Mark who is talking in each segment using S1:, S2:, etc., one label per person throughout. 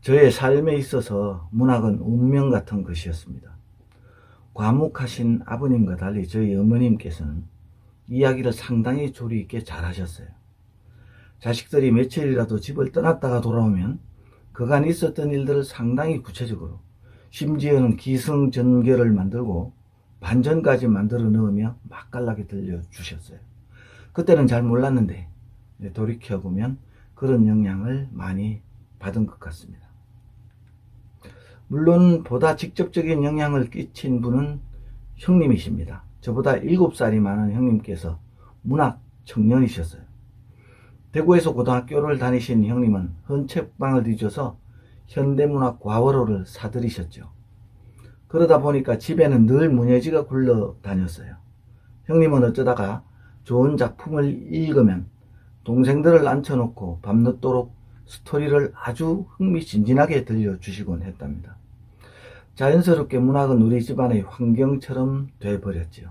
S1: 저의 삶에 있어서 문학은 운명 같은 것이었습니다. 과묵하신 아버님과 달리 저희 어머님께서는 이야기를 상당히 조리 있게 잘하셨어요. 자식들이 며칠이라도 집을 떠났다가 돌아오면 그간 있었던 일들을 상당히 구체적으로 심지어는 기승전결을 만들고 반전까지 만들어 넣으며 맛깔나게 들려주셨어요. 그때는 잘 몰랐는데 돌이켜보면 그런 영향을 많이 받은 것 같습니다. 물론 보다 직접적인 영향을 끼친 분은 형님이십니다. 저보다 7살이 많은 형님께서 문학 청년이셨어요. 대구에서 고등학교를 다니신 형님은 헌책방을 뒤져서 현대문학 과월호를 사들이셨죠. 그러다 보니까 집에는 늘 문예지가 굴러 다녔어요. 형님은 어쩌다가 좋은 작품을 읽으면 동생들을 앉혀놓고 밤늦도록 스토리를 아주 흥미진진하게 들려주시곤 했답니다. 자연스럽게 문학은 우리 집안의 환경처럼 돼버렸지요.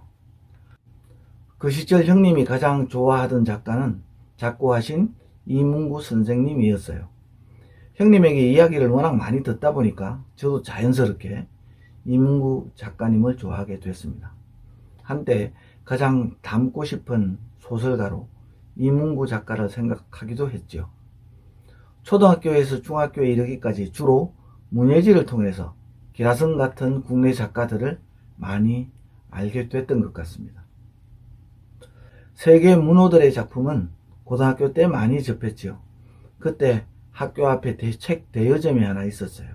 S1: 그 시절 형님이 가장 좋아하던 작가는 작고하신 이문구 선생님이었어요. 형님에게 이야기를 워낙 많이 듣다 보니까 저도 자연스럽게 이문구 작가님을 좋아하게 됐습니다. 한때 가장 닮고 싶은 소설가로 이문구 작가를 생각하기도 했죠. 초등학교에서 중학교에 이르기까지 주로 문예지를 통해서 기라성 같은 국내 작가들을 많이 알게 됐던 것 같습니다. 세계 문호들의 작품은 고등학교 때 많이 접했죠. 그때 학교 앞에 대, 책 대여점이 하나 있었어요.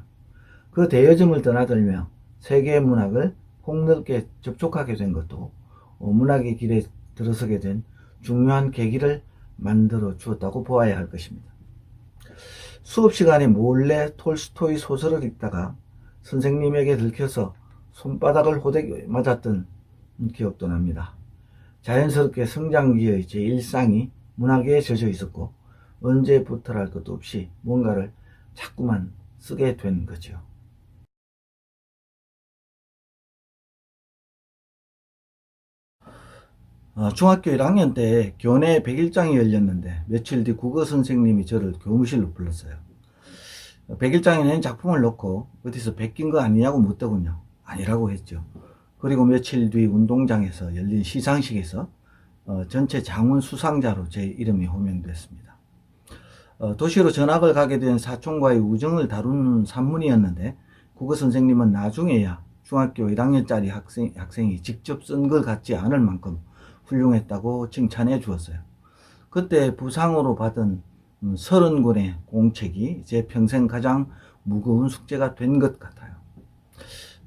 S1: 그 대여점을 떠나들며 세계 문학을 폭넓게 접촉하게 된 것도 문학의 길에 들어서게 된 중요한 계기를 만들어 주었다고 보아야 할 것입니다. 수업 시간에 몰래 톨스토이 소설을 읽다가 선생님에게 들켜서 손바닥을 호되게 맞았던 기억도 납니다. 자연스럽게 성장기의 제 일상이 문학에 젖어 있었고 언제부터랄 것도 없이 뭔가를 자꾸만 쓰게 된 거죠. 어, 중학교 1학년 때 교내 100일장이 열렸는데 며칠 뒤 국어 선생님이 저를 교무실로 불렀어요. 100일장에는 작품을 놓고 어디서 베낀 거 아니냐고 묻더군요. 아니라고 했죠. 그리고 며칠 뒤 운동장에서 열린 시상식에서 어, 전체 장훈 수상자로 제 이름이 호명됐습니다. 어, 도시로 전학을 가게 된 사촌과의 우정을 다루는 산문이었는데 국어 선생님은 나중에야 중학교 1학년짜리 학생, 학생이 직접 쓴것 같지 않을 만큼 훌륭했다고 칭찬해 주었어요. 그때 부상으로 받은 음, 서른 권의 공책이 제 평생 가장 무거운 숙제가 된 것 같아요.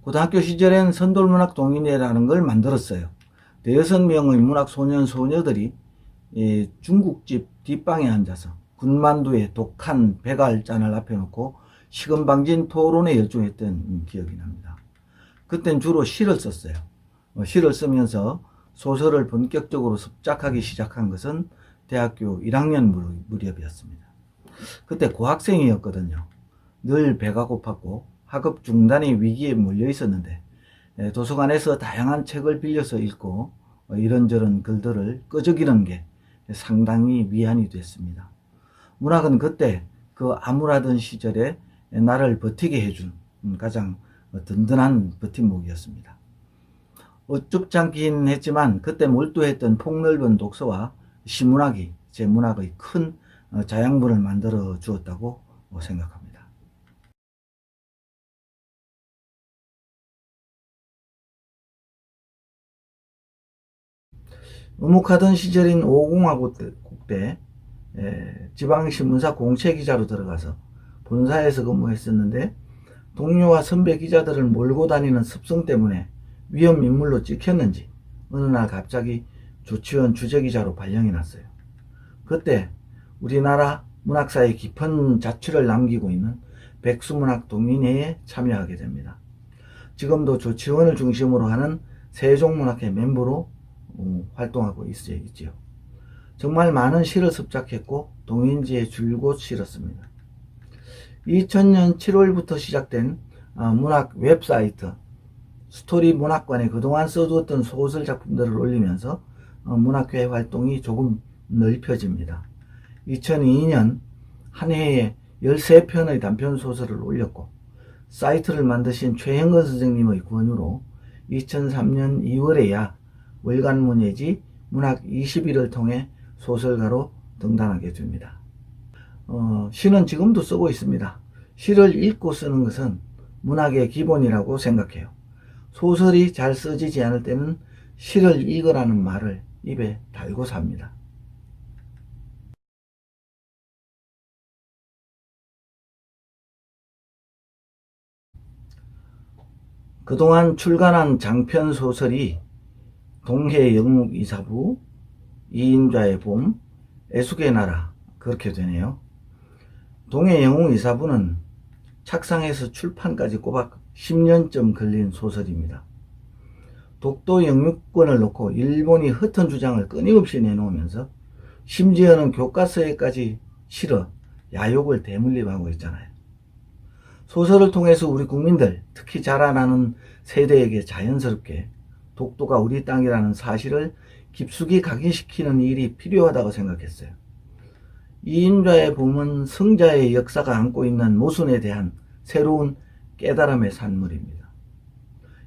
S1: 고등학교 시절엔 선돌문학 동인회라는 걸 만들었어요. 대여섯 명의 문학 소년 소녀들이 예, 중국집 뒷방에 앉아서 군만두에 독한 백알잔을 앞에 놓고 식은방진 토론에 열중했던 기억이 납니다. 그땐 주로 시를 썼어요. 어, 시를 쓰면서 소설을 본격적으로 습작하기 시작한 것은 대학교 1학년 무렵이었습니다. 그때 고학생이었거든요. 늘 배가 고팠고 학업 중단의 위기에 몰려 있었는데 예, 도서관에서 다양한 책을 빌려서 읽고 어, 이런저런 글들을 끄적이는 게 상당히 위안이 됐습니다. 문학은 그때 그 암울하던 시절에 나를 버티게 해준 가장 든든한 버팀목이었습니다. 어줍잖긴 했지만 그때 몰두했던 폭넓은 독서와 시문학이 제 문학의 큰 어, 자양분을 만들어 주었다고 생각합니다. 의묵하던 시절인 5공화국 때 지방신문사 공채기자로 들어가서 본사에서 근무했었는데 동료와 선배 기자들을 몰고 다니는 습성 때문에 위험 인물로 찍혔는지 어느 날 갑자기 조치원 주재기자로 발령이 났어요. 그때 우리나라 문학사에 깊은 자취를 남기고 있는 백수문학 동인회에 참여하게 됩니다. 지금도 조치원을 중심으로 하는 세종문학회 멤버로 어, 활동하고 있지요. 정말 많은 시를 습작했고 동인지에 줄곧 실었습니다. 2000년 7월부터 시작된 어, 문학 웹사이트 스토리 문학관에 그동안 써두었던 소설 작품들을 올리면서 어, 문학회 활동이 조금 넓혀집니다. 2002년 한 해에 13편의 단편 소설을 올렸고 사이트를 만드신 최형건 선생님의 권유로 2003년 2월에야 월간문예지 문학 20일을 통해 소설가로 등단하게 됩니다. 어, 시는 지금도 쓰고 있습니다. 시를 읽고 쓰는 것은 문학의 기본이라고 생각해요. 소설이 잘 써지지 않을 때는 시를 읽으라는 말을 입에 달고 삽니다. 그동안 출간한 장편 소설이 동해 영웅 이사부, 이인좌의 봄, 애숙의 나라 그렇게 되네요. 동해 영웅 이사부는 착상에서 출판까지 꼬박 10년쯤 걸린 소설입니다. 독도 영유권을 놓고 일본이 흩은 주장을 끊임없이 내놓으면서 심지어는 교과서에까지 실어 야욕을 대물림하고 있잖아요. 소설을 통해서 우리 국민들, 특히 자라나는 세대에게 자연스럽게 독도가 우리 땅이라는 사실을 깊숙이 각인시키는 일이 필요하다고 생각했어요. 이인좌의 봄은 성자의 역사가 안고 있는 모순에 대한 새로운 깨달음의 산물입니다.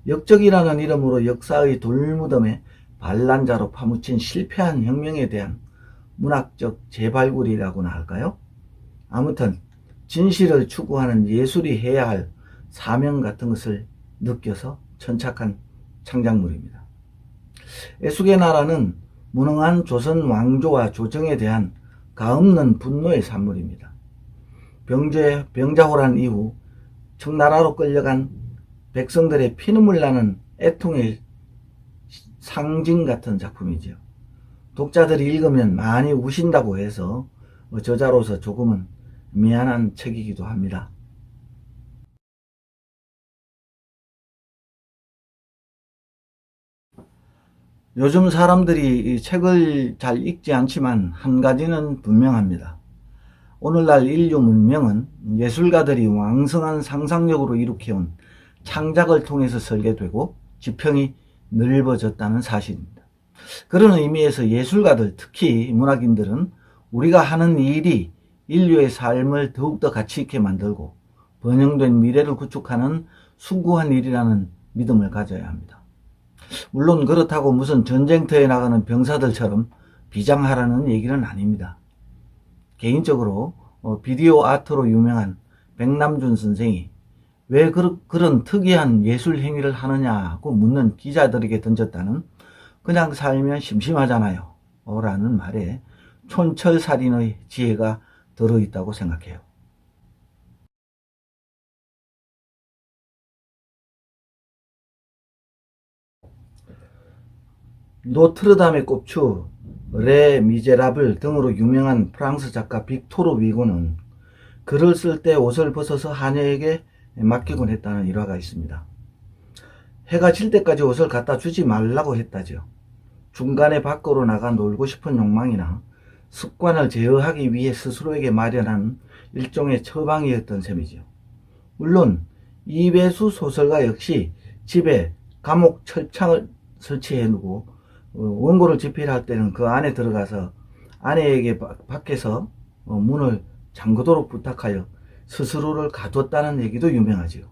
S1: 역적이라는 이름으로 역사의 돌무덤에 반란자로 파묻힌 실패한 혁명에 대한 문학적 재발굴이라고나 할까요? 아무튼 진실을 추구하는 예술이 해야 할 사명 같은 것을 느껴서 천착한 창작물입니다. 애숙의 나라는 무능한 조선 왕조와 조정에 대한 가없는 분노의 산물입니다. 병제, 병자호란 이후 청나라로 끌려간 백성들의 피눈물 나는 애통의 상징 같은 작품이죠. 독자들이 읽으면 많이 우신다고 해서 저자로서 조금은 미안한 책이기도 합니다. 요즘 사람들이 이 책을 잘 읽지 않지만 한 가지는 분명합니다. 오늘날 인류 문명은 예술가들이 왕성한 상상력으로 일으켜온 창작을 통해서 설계되고 지평이 넓어졌다는 사실입니다. 그런 의미에서 예술가들, 특히 문학인들은 우리가 하는 일이 인류의 삶을 더욱더 가치 있게 만들고 번영된 미래를 구축하는 숭고한 일이라는 믿음을 가져야 합니다. 물론 그렇다고 무슨 전쟁터에 나가는 병사들처럼 비장하라는 얘기는 아닙니다. 개인적으로 어, 비디오 아트로 유명한 백남준 선생이 왜 그, 런 특이한 예술 행위를 하느냐고 묻는 기자들에게 던졌다는 그냥 살면 심심하잖아요. 라는 말에 촌철살인의 지혜가 들어있다고 생각해요. 노트르담의 꼽추, 레 미제라블 등으로 유명한 프랑스 작가 빅토르 위고는 글을 쓸 때 옷을 벗어서 하녀에게 맡기곤 했다는 일화가 있습니다. 해가 질 때까지 옷을 갖다 주지 말라고 했다죠. 중간에 밖으로 나가 놀고 싶은 욕망이나 습관을 제어하기 위해 스스로에게 마련한 일종의 처방이었던 셈이죠. 물론 이배수 소설가 역시 집에 감옥 철창을 설치해 놓고 어, 원고를 집필할 때는 그 안에 들어가서 아내에게 밖에서 어, 문을 잠그도록 부탁하여 스스로를 가뒀다는 얘기도 유명하지요.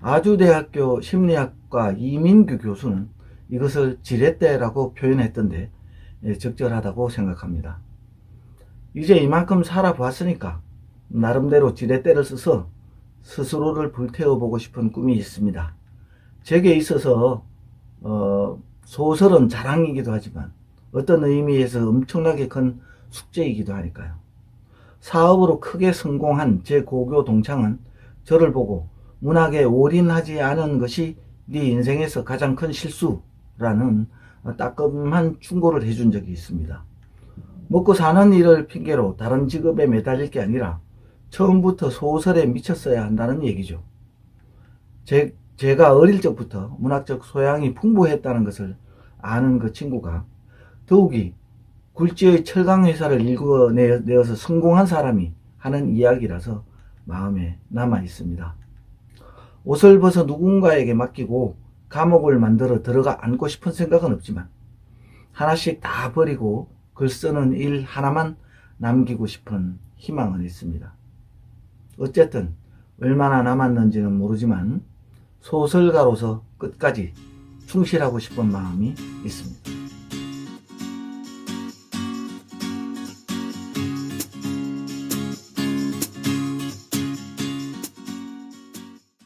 S1: 아주대학교 심리학과 이민규 교수는 이것을 지렛대라고 표현했던데 예, 적절하다고 생각합니다. 이제 이만큼 살아봤으니까 나름대로 지렛대를 써서 스스로를 불태워보고 싶은 꿈이 있습니다. 제게 있어서 어, 소설은 자랑이기도 하지만 어떤 의미에서 엄청나게 큰 숙제이기도 하니까요. 사업으로 크게 성공한 제 고교 동창은 저를 보고 문학에 올인하지 않은 것이 네 인생에서 가장 큰 실수라는 따끔한 충고를 해준 적이 있습니다. 먹고 사는 일을 핑계로 다른 직업에 매달릴 게 아니라 처음부터 소설에 미쳤어야 한다는 얘기죠. 제, 제가 어릴 적부터 문학적 소양이 풍부했다는 것을 아는 그 친구가 더욱이 굴지의 철강회사를 읽어내어서 성공한 사람이 하는 이야기라서 마음에 남아 있습니다. 옷을 벗어 누군가에게 맡기고 감옥을 만들어 들어가 앉고 싶은 생각은 없지만 하나씩 다 버리고 글 쓰는 일 하나만 남기고 싶은 희망은 있습니다. 어쨌든 얼마나 남았는지는 모르지만 소설가로서 끝까지 충실하고 싶은 마음이 있습니다.